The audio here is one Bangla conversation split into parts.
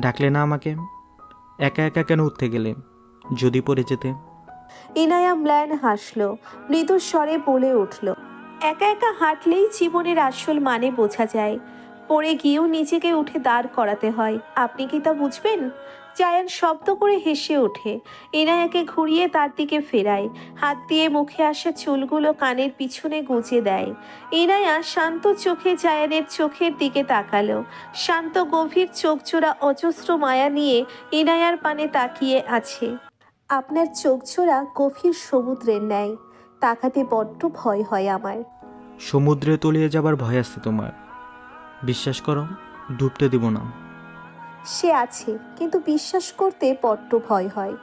ডাকলে না আমাকে? একা একা কেন উঠতে গেলে? যদি পড়ে যেতে। ইনায়া ম্লান হাসলো মৃদু স্বরে বলে উঠল, একা একা হাঁটলেই জীবনের আসল মানে বোঝা যায়। পড়ে গিয়েও নিজেকে উঠে দাঁড় করাতে হয়। আপনি কি তা বুঝবেন? জায়ান শব্দ করে হেসে ওঠে। ইনায়াকে ঘুরিয়ে তার দিকে ফেরায়। হাত দিয়ে মুখে আসা চুলগুলো কানের পিছনে গুজে দেয়। ইনায়া শান্ত চোখে জায়ানের চোখের দিকে তাকালো। শান্ত গভীর চোখ জোড়া অজস্র মায়া নিয়ে ইনায়ার পানে তাকিয়ে আছে। আপনার চোখ জোড়া গভীর সমুদ্রের ন্যায়। তাকাতে বড্ড ভয় হয় আমার। সমুদ্রে তলিয়ে যাবার ভয় আছে তোমার। বিশ্বাস করো, ডুবতে দিব না। সে আছে কিন্তু বিশ্বাস করতে বড্ড ভয় হয়।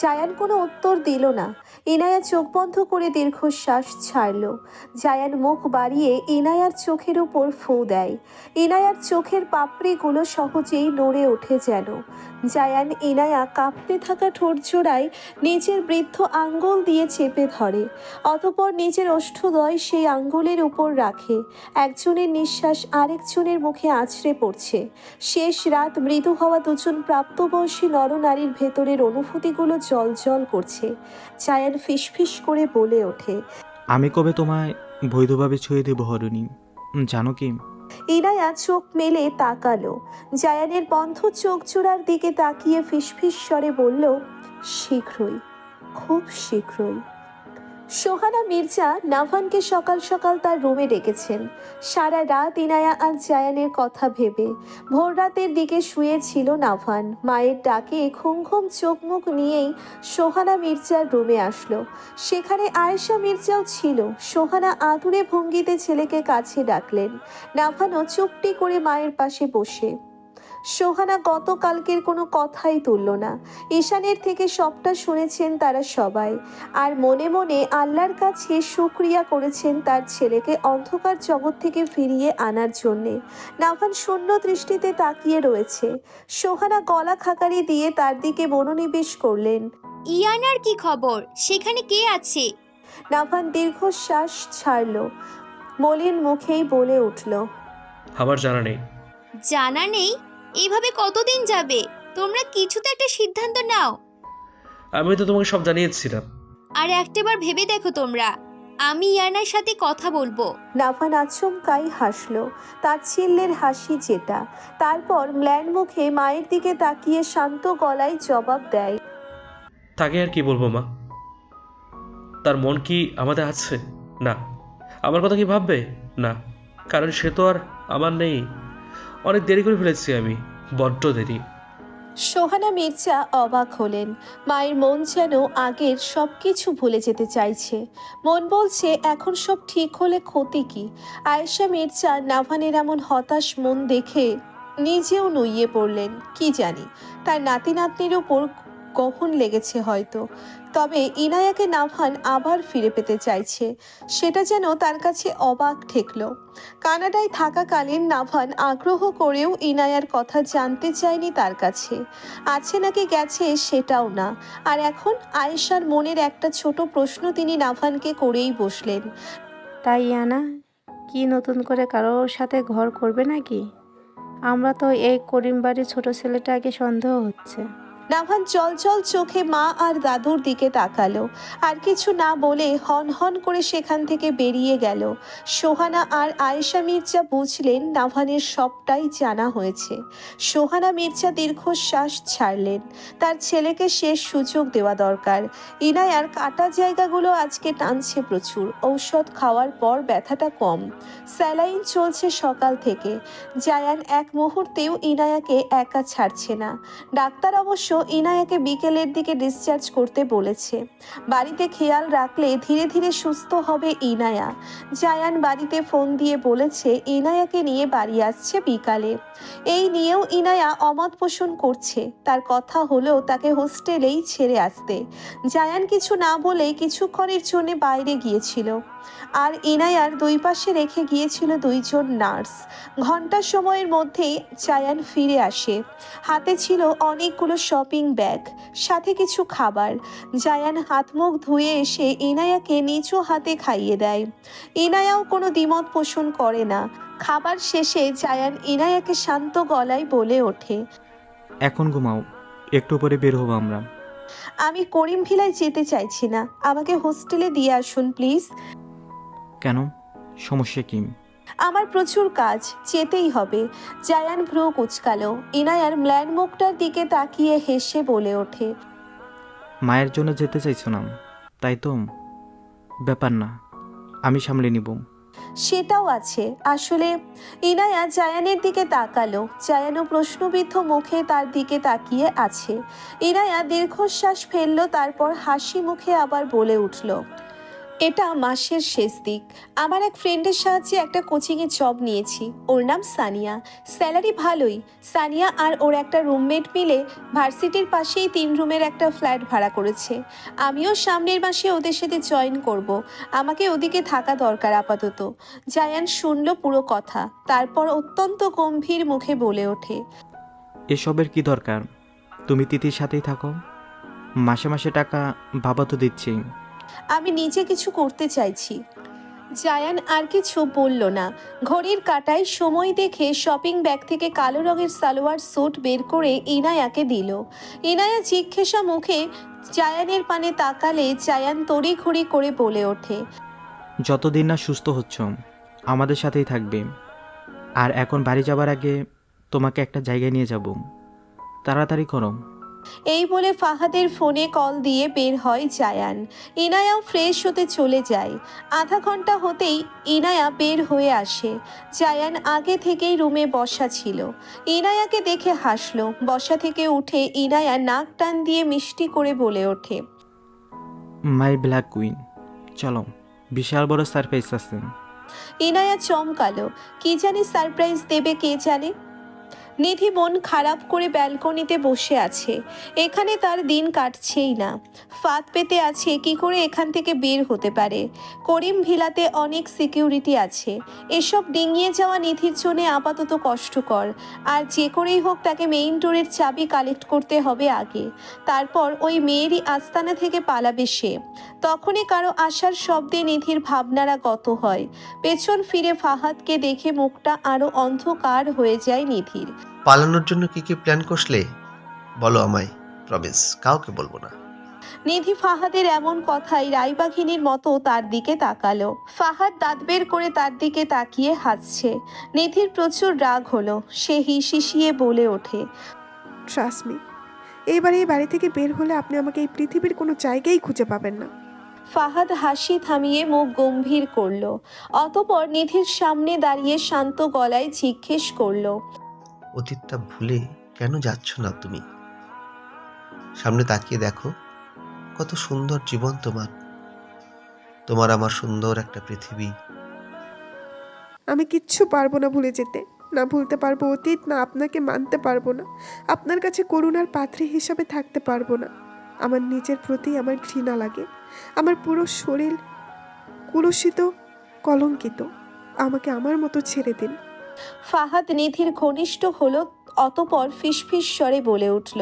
জায়ান কোনো উত্তর দিল না। ইনায়া চোখ বন্ধ করে দীর্ঘশ্বাস ছাড়ল। জায়ান মুখ বাড়িয়ে ইনায়ার চোখের উপর ফু দেয়। ইনায়ার চোখের পাপড়িগুলো সহজেই নড়ে ওঠে যেন। জায়ান ইনায়া কাঁপতে থাকা ঠোঁট জোড়ায় নিজের বৃদ্ধ আঙ্গুল দিয়ে চেপে ধরে। অতপর নিজের ওষ্ঠদয় সেই আঙ্গুলের উপর রাখে। একজনের নিঃশ্বাস আরেকজনের মুখে আছড়ে পড়ছে। শেষ রাত মৃদু হওয়া দুজন প্রাপ্তবয়সী নরনারীর ভেতরের অনুভূতিগুলো জল জল করছে। ফিস ফিসফিস করে বলে ওঠে আমি কবে তোমায় বৈধভাবে ছুঁয়ে দেব হরণী? জানো কি? ইনায়া চোখ মেলে তাকালো। জায়ানের বন্ধ চোখ জোড়ার দিকে তাকিয়ে ফিসফিস স্বরে বলল শীঘ্রই খুব শীঘ্রই। সোহানা মির্জা নাভানকে সকাল সকাল তার রুমে ডেকেছেন। সারা রাত ইনায়া আর জায়ানের কথা ভেবে ভোর রাতের দিকে শুয়েছিল নাভান। মায়ের ডাকে ঘুম চোখ মুখ নিয়েই সোহানা মির্জার রুমে আসলো। সেখানে আয়েশা মির্জাও ছিল। সোহানা আদুরে ভঙ্গিতে ছেলেকে কাছে ডাকলেন। নাভানও চুপটি করে মায়ের পাশে বসে সোহানা গতকালকের কোনো কথাই তুলল না। ঈশানের থেকে সবটা শুনেছেন তারা সবাই। আর মনে মনে আল্লাহর কাছে শুক্রিয়া করেছেন তার ছেলেকে অন্ধকার জগৎ থেকে ফিরিয়ে আনার জন্যে। নাভান শূন্য দৃষ্টিতে তাকিয়ে রয়েছে। সোহানা গলা খাকারি দিয়ে তার দিকে মনোনিবেশ করলেন। ইয়ানার কি খবর? সেখানে কে আছে? নাভান দীর্ঘশ্বাস ছাড়ল। মলিন মুখেই বলে উঠল আমার জানা নেই। জানা নেই? এইভাবে কতদিন যাবে? তোমরা কিছুতে একটা সিদ্ধান্ত নাও। আমি তো তোমাকে সব জানিয়েছিলাম। আর একটাবার ভেবে দেখো তোমরা। আমি ইয়ানার সাথে কথা বলব। নাভান আচমকাই হাসলো। তার ছিল্লের হাসি যেটা। তারপর ম্ল্যান মুখে মায়ের দিকে তাকিয়ে শান্ত গলায় জবাব দেয় তাকে আর কি বলব মা? তার মন কি আমাদের আছে? না। আমার কথা কি ভাববে? না। কারণ সে তো আর আমার নেই। অনেক দেরি করে ফেলেছি আমি, বড্ড দেরি। সোহানা মির্জা অবাক হলেন। মায়ের মন যেন আগের সব কিছু ভুলে যেতে চাইছে। মন বলছে, এখন সব ঠিক হলে ক্ষতি কি? আয়েশা মির্জা নাভানের এমন হতাশ মন দেখে নিজেও নুইয়ে পড়লেন, কি জানি? তার নাতি নাতনির উপর কখন লেগেছে হয়তো। তবে ইনায়াকে নাভান আবার ফিরে পেতে চাইছে। সেটা যেন তার কাছে অবাক ঠেকল। কানাডায় থাকাকালীন নাভান আগ্রহ করেও ইনায়ার কথা জানতে চায়নি তার কাছে। আছে নাকি গেছে সেটাও না। আর এখন আয়েশার মনের একটা ছোট প্রশ্ন তিনি নাভানকে করেই বসলেন। তাই ইয়ানা কি নতুন করে কারোর সাথে ঘর করবে নাকি? আমরা তো এই করিম বাড়ির ছোট ছেলেটাকে সন্দেহ হচ্ছে। নাভান জল চোখে মা আর দাদুর দিকে তাকালো। আর কিছু না বলে হন হন করে সেখান থেকে বেরিয়ে গেল। সোহানা আর আয়েশা মির্জা বুঝলেন নাভানের সবটাই জানা হয়েছে। সোহানা মির্জা দীর্ঘশ্বাস ছাড়লেন। তার ছেলেকে শেষ সুযোগ দেওয়া দরকার। ইনায়ার কাটা জায়গাগুলো আজকে টানছে প্রচুর। ঔষধ খাওয়ার পর ব্যথাটা কম। স্যালাইন চলছে সকাল থেকে। জায়ান এক মুহূর্তেও ইনায়াকে একা ছাড়ছে না। ডাক্তার অবশ্য ইনায়াকে বিকেলের দিকে ডিসচার্জ করতে বলেছে। বাড়িতে খেয়াল রাখলে ধীরে ধীরে সুস্থ হবে ইনায়া। জায়ান বাড়িতে ফোন দিয়ে বলেছে, ইনায়াকে নিয়ে বাড়ি আসছে বিকালে। এই নিয়েও ইনায়া অমত পোষণ করছে। তার কথা হলেও তাকে হোস্টেলেই ছেড়ে আসতে। জায়ান কিছু না বলেই কিছুক্ষণের জন্য বাইরে গিয়েছিল। আর ইনায়ার দুই পাশে রেখে গিয়েছিল দুইজন নার্স। ঘণ্টা সময়ের মধ্যেই জায়ান ফিরে আসে। হাতে ছিল অনেকগুলো শপিং ব্যাগ সাথে কিছু খাবার। জায়ান হাত মুখ ধুয়ে এসে ইনায়াকে নিচু হাতে খাইয়ে দেয়। ইনায়াও কোনো দ্বিমত পোষণ করে না। খাবার শেষে জায়ান ইনায়াকে শান্ত গলায় বলে ওঠে এখন ঘুমাও একটু পরে বের হব আমরা। আমি করিম ভিলায় যেতে চাইছি না। আমাকে হোস্টেলে দিয়ে আসুন প্লিজ। কেন? সমস্যা কি? আমার প্রচুর কাজ যেতেই হবে। জায়ান ভ্রু কুচকালো। ইনায়ার ম্ল্যান মুখটার দিকে তাকিয়ে হেসে বলে ওঠে। মায়ের জন্য যেতে চাইছো না? তাই তো ব্যাপার না। আমি সামলে নিব। সেটাও আছে। আসলে ইনায়া জায়ানের দিকে তাকালো। জায়ানও প্রশ্নবিদ্ধ মুখে তার দিকে তাকিয়ে আছে। ইনায়া দীর্ঘশ্বাস ফেলল তারপর হাসি মুখে আবার বলে উঠল এটা মাসের শেষ দিক। আমার এক ফ্রেন্ডের সাহায্যে একটা কোচিংয়ে জব নিয়েছি। ওর নাম সানিয়া। স্যালারি ভালোই। সানিয়া আর ওর একটা রুমমেট মিলে ভার্সিটির পাশেই তিন রুমের একটা ফ্ল্যাট ভাড়া করেছে। আমিও সামনের মাসে ওদের সাথে জয়েন করব। আমাকে ওদিকে থাকা দরকার আপাতত। জায়ান শুনল পুরো কথা। তারপর অত্যন্ত গম্ভীর মুখে বলে ওঠে, এসবের কি দরকার? তুমি তিতির সাথেই থাকো। মাসে মাসে টাকা বাবা তো দিচ্ছি আমি নিজে কিছু করতে চাইছি। জায়ান আর কিছু বলল না। ঘড়ির কাটায় সময় দেখে শপিং ব্যাগ থেকে কালো রঙের সালোয়ার স্যুট বের করে ইনায়াকে দিল। ইনায়া জিজ্ঞাসা মুখে জায়ানের পানে তাকালে জায়ান তড়িঘড়ি করে বলে ওঠে, যতদিন না সুস্থ হচ্ছ, আমাদের সাথেই থাকবে। আর এখন বাড়ি যাবার আগে তোমাকে একটা জায়গায় নিয়ে যাব। তাড়াতাড়ি করো। এই বলে ফাহাদের ফোনে কল দিয়ে বের হয় জায়ান। ইনায়াও ফ্রেশ হতে চলে যায়। আধা ঘণ্টা হতেই ইনায়া বের হয়ে আসে। জায়ান আগে থেকেই রুমে বসা ছিল। ইনায়াকে দেখে হাসলো। বসা থেকে উঠে ইনায়া নাক টান দিয়ে মিষ্টি করে বলে ওঠে মাই ব্ল্যাক কুইন চলো বিশাল বড় সারপ্রাইজ আছে। ইনায়া চমকালো। কি জানি সারপ্রাইজ দেবে কে জানে? নিধি মন খারাপ করে ব্যালকনিতে বসে আছে। এখানে তার দিন কাটছেই না। ফাঁদ পেতে আছে, কি করে এখান থেকে বের হতে পারে? করিম ভিলাতে অনেক সিকিউরিটি আছে। এসব ডিঙিয়ে যাওয়া নিধির জন্য আপাতত কষ্টকর। আর যে করেই হোক তাকে মেইন ডোরের চাবি কালেক্ট করতে হবে আগে। তারপর ওই মেয়েরই আস্তানা থেকে পালাবে সে। তখনই কারও আসার শব্দে নিধির ভাবনারা গত হয়। পেছন ফিরে ফাহাদকে দেখে মুখটা আরও অন্ধকার হয়ে যায় নিধির। পালানোর জন্য কি কি প্ল্যান করলে বলো আমায় প্রমিস কাউকে বলব না। নিধি ফাহাদের এমন কথাই রাইবাঘিনীর মতো তার দিকে তাকালো। ফাহাদ দাঁত বের করে তার দিকে তাকিয়ে হাসছে। নিধির প্রচুর রাগ হলো সে হিসিসিয়ে বলে ওঠে ট্রাস্ট মি এইবার এই বাড়ি থেকে বের হলে আপনি আমাকে এই পৃথিবীর কোনো জায়গায় খুঁজে পাবেন না। ফাহাদ হাসি থামিয়ে মুখ গম্ভীর করল অতপর নিধির সামনে দাঁড়িয়ে শান্ত গলায় জিজ্ঞেস করল অতীতটা ভুলে কেন যাচ্ছ না তুমি? সামনে তাকিয়ে দেখো, কত সুন্দর জীবন তোমার। তোমার আমার সুন্দর একটা পৃথিবী। আমি কিচ্ছু পারব না ভুলে যেতে। না ভুলতে পারব অতীত, না আপনাকে মানতে পারব না। আপনার কাছে করুণার পাত্রী হিসাবে থাকতে পারব না। আমার নিজের প্রতি আমার ঘৃণা লাগে। আমার পুরো শরীর কুলসিত কলঙ্কিত। আমাকে আমার মতো ছেড়ে দিন। ফাহাদ নিধির ঘনিষ্ঠ হল, অতপর ফিসফিস স্বরে বলে উঠল,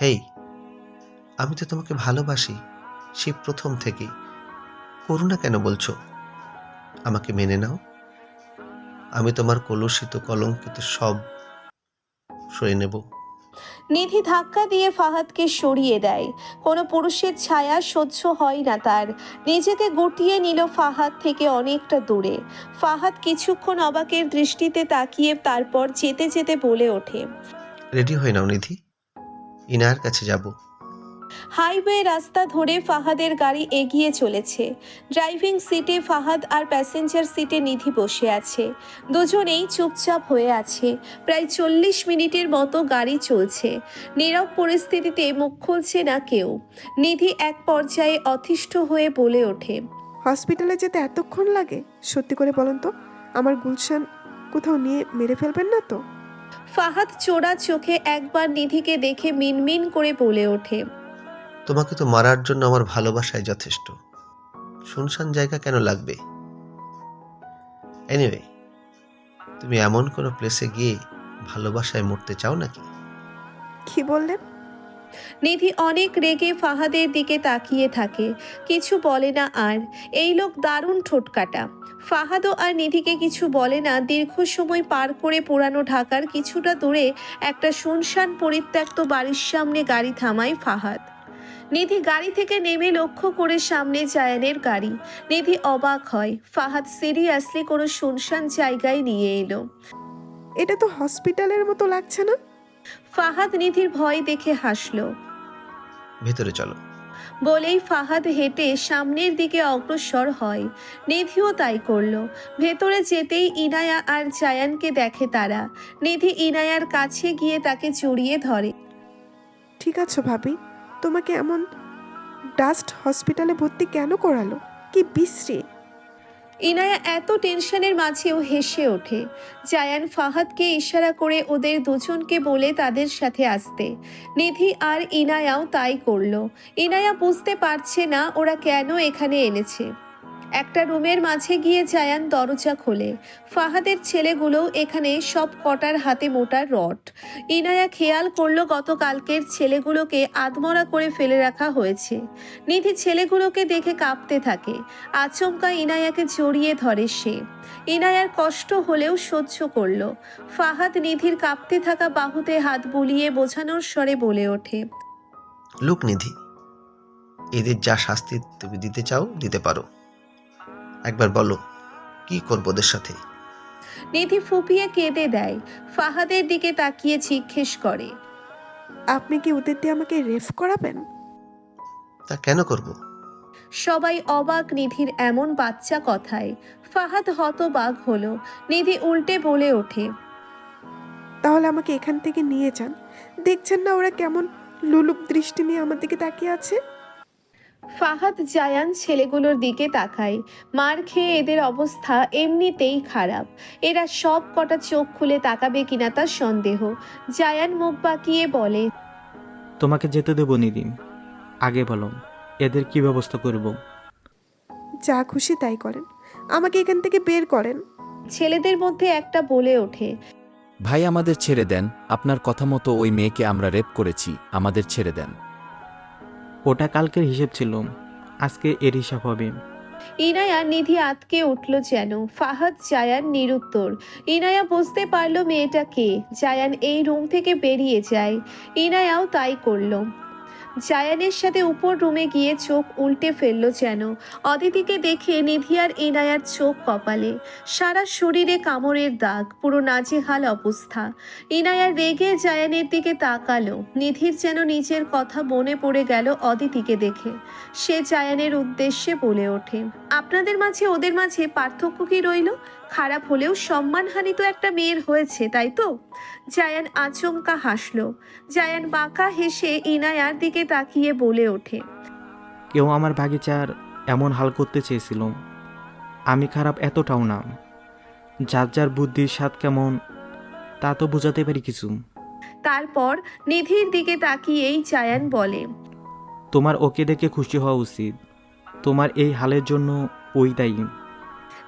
হেই, আমি তো তোমাকে ভালোবাসি, সে প্রথম থেকেই। করুণা কেন বলছো? আমাকে মেনে নাও। আমি তোমার কলুষিত, কলঙ্কিত সব সয়ে নেব। নিধি ধাক্কা দিয়ে ফাহাদকে সরিয়ে দেয়। কোনো পুরুষের ছায়া সহ্য হয় না তার। নিজেকে গুটিয়ে নিল ফাহাদ থেকে অনেকটা দূরে। ফাহাদ কিছুক্ষণ অবাকের দৃষ্টিতে তাকিয়ে তারপর যেতে যেতে বলে ওঠে। রেডি হয়ে নাও নিধি। ইনার কাছে যাব। হাইওয়ে রাস্তা ধরে ফাহাদের গাড়ি এগিয়ে চলেছে। ড্রাইভিং সিটে ফাহাদ আর প্যাসেঞ্জার সিটে নিধি বসে আছে। দুজনেই চুপচাপ হয়ে আছে। প্রায় চল্লিশ মিনিটের মতো গাড়ি চলছে। নীরব পরিস্থিতিতে মুখ খুলছে না কেউ। নিধি এক পর্যায়ে অতিষ্ঠ হয়ে বলে ওঠে হসপিটালে যেতে এতক্ষণ লাগে? সত্যি করে বলুন তো আমার গুলশান কোথাও নিয়ে মেরে ফেলবেন না তো? ফাহাদ চোরা চোখে একবার নিধিকে দেখে মিনমিন করে বলে ওঠে তোমাকে তো মারার জন্য আমার ভালোবাসায় যথেষ্ট। শুনশান জায়গা কেন লাগবে? এনিওয়ে তুমি এমন কোনো প্লেসে গিয়ে ভালোবাসায় মরতে চাও নাকি? কি বললেন? নিধি অনেক রেগে ফাহাদের দিকে তাকিয়ে থাকে। কিছু বলে না আর। এই লোক দারুণ ঠোঁটকাটা। ফাহাদও আর নিধিকে কিছু বলে না। দীর্ঘ সময় পার করে পুরানো ঢাকার কিছুটা দূরে একটা শুনশান পরিত্যক্ত বাড়ির সামনে গাড়ি থামায় ফাহাদ। নিধি গাড়ি থেকে নেমে লক্ষ্য করে সামনে জায়ানের গাড়ি। নিধি অবাক হয়। ফাহাদ সিরিয়াসলি কোনো শুনশান জায়গায় নিয়ে এলো। এটা তো হসপিটালের মতো লাগছে না? ফাহাদ নিধির ভয় দেখে হাসলো। ভেতরে চলো। বলেই ফাহাদ হেঁটে সামনের দিকে অগ্রসর হয়। নিধিও তাই করল। ভেতরে যেতেই ইনায়া আর জায়ানকে দেখে তারা। নিধি ইনায়ার কাছে গিয়ে তাকে জড়িয়ে ধরে। ঠিক আছে ভাবি? তোমাকে এমন ডাস্ট হসপিটালে ভর্তি কেন করালো? কি বিশ্রী। ইনায়া এত টেনশনের মাঝেও হেসে ওঠে। জায়ান ফাহাদকে ইশারা করে ওদের দুজনকে বলে তাদের সাথে আসতে। নিধি আর ইনায়াও তাই করল। ইনায়া বুঝতে পারছে না ওরা কেন এখানে এনেছে। একটা রুমের মাঝে গিয়ে জায়ান দরজা খোলে। ফাহাদের ছেলেগুলোও এখানে সব কটার হাতে মোটা রড। ইনায়া খেয়াল করল গতকালকের ছেলেগুলোকে আদমরা করে ফেলে রাখা হয়েছে। নিধি ছেলেগুলোকে দেখে কাঁপতে থাকে। আচমকা ইনায়াকে জড়িয়ে ধরে সে। ইনায়ার কষ্ট হলেও সহ্য করল। ফাহাদ নিধির কাঁপতে থাকা বাহুতে হাত বুলিয়ে বোঝানোর স্বরে বলে ওঠে, লুক নিধি, এদের যা শাস্তি তুমি দিতে চাও, দিতে পারো। একবার বলো কি করব ওদের সাথে? নিধি ফুপিয়ে কেঁদে দেয়। ফাহাদের দিকে তাকিয়ে জিজ্ঞেস করে আপনি কি ওদের দিয়ে আমাকে রেফ করাবেন? তা কেন করব? সবাই অবাক নিধির এমন বাচ্চা কথায়। ফাহাদ হতবাক হলো। নিধি উল্টে বলে ওঠে তাহলে আমাকে এখান থেকে নিয়ে যান। দেখছেন না ওরা কেমন লুলুপ দৃষ্টি নিয়ে আমার দিকে তাকিয়ে আছে? ফাহাদ জায়ান ছেলেগুলোর দিকে তাকায়। মার খেয়ে এদের অবস্থা এমনিতেই খারাপ। এরা সব কটা চোখ খুলে তাকাবে কিনা তার সন্দেহ। জায়ান মুখ বাঁকিয়ে বলে তোমাকে যেতে দেবো নিদি আগে বলো এদের কি ব্যবস্থা করব। যা খুশি তাই করেন। আমাকে এখান থেকে বের করেন। ছেলেদের মধ্যে একটা বলে ওঠে ভাই আমাদের ছেড়ে দেন। আপনার কথা মতো ওই মেয়েকে আমরা রেপ করেছি। আমাদের ছেড়ে দেন। ওটা কালকের হিসেব ছিল। আজকে এর হিসাব হবে। ইনায়া নিধি আতকে উঠল যেন। ফাহাদ, জায়ান নিরুত্তর। ইনায়া বুঝতে পারল মেয়েটা কে। জায়ান এই রুম থেকে বেরিয়ে যায়। ইনায়াও তাই করল। জায়ানের সাথে উপর রুমে গিয়ে চোখ উল্টে ফেলল যেন। অদিতিকে দেখে নিধি আর ইনায়ার চোখ কপালে। সারা শরীরে কামড়ের দাগ, পুরো নাজেহাল অবস্থা। ইনায়া রেগে জায়ানের দিকে তাকালো। নিধির যেন নিজের কথা মনে পড়ে গেল অদিতিকে দেখে। সে জায়ানের উদ্দেশ্যে বলে ওঠে, আপনাদের মাঝে ওদের মাঝে পার্থক্য কি রইল? খারাপ হলেও সম্মানহানি তো একটা মেয়ের হয়েছে তাই তো? জায়ান আচমকা হাসলো। জায়ান বাঁকা হেসে ইনায়ার দিকে তাকিয়ে বলে ওঠে। কেউ আমার বাগিচার এমন হাল করতে চেয়েছিল। আমি খারাপ এতটাও না। যার যার বুদ্ধির স্বাদ কেমন তা তো বোঝাতে পারি কিছু। তারপর নিধির দিকে তাকিয়েই জায়ান বলে তোমার ওকে দেখে খুশি হওয়া উচিত। তোমার এই হালের জন্য ওই দায়ী।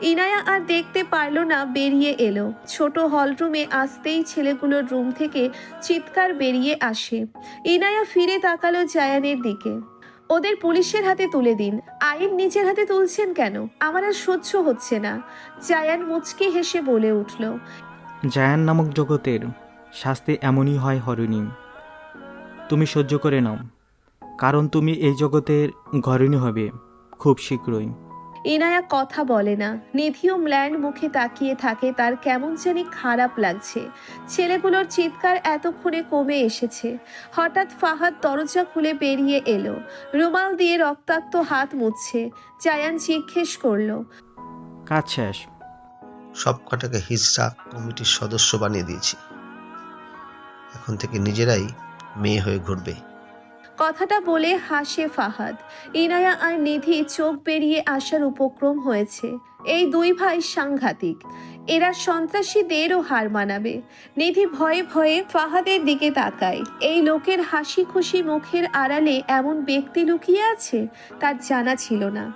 ইনায়া আর দেখতে পারল না, বেরিয়ে এলো। ছোট হলরুমে আসতেই ছেলেগুলোর রুম থেকে চিৎকার বেরিয়ে আসে। ইনায়া ফিরে তাকালো জায়ানের দিকে। ওদের পুলিশের হাতে তুলে দিন। আইন নিজের হাতে তুলছেন কেন? আমার আর সহ্য হচ্ছে না। জায়ান মুচকি হেসে বলে উঠল। জায়ান নামক জগতের শাস্তি এমনই হয় হরিণী। তুমি সহ্য করে নাও। কারণ তুমি এই জগতের ঘরিণী হবে খুব শীঘ্রই। ইনায়া কথা বলে না। নিধিও ম্ল্যান্ড মুখে তাকিয়ে থাকে তার কেমন জানি খারাপ লাগছে। ছেলেগুলোর চিৎকার এতক্ষণে কমে এসেছে। হঠাৎ ফাহাদ দরজা খুলে বেরিয়ে এলো। রুমাল দিয়ে রক্তাক্ত হাত মুছছে। জায়ান জিজ্ঞেস করল কাজ শেষ। সব কটাকে হিজড়া কমিটির সদস্য বানিয়ে দিয়েছি। এখন থেকে নিজেরাই মেয়ে হয়ে ঘুরবে। কথাটা বলে হাসে ফাহাদ। ইনায়া আর নিধি চোখ বেরিয়ে আসার উপক্রম হয়েছে। এই দুই ভাই সাংঘাতিক। এরা সন্ত্রাসীদেরও হার মানাবে। নিধি ভয়ে ভয়ে ফাহাদের দিকে তাকায়। এই লোকের হাসি খুশি মুখের আড়ালে এমন ব্যক্তি লুকিয়ে আছে? তার জানা ছিল না।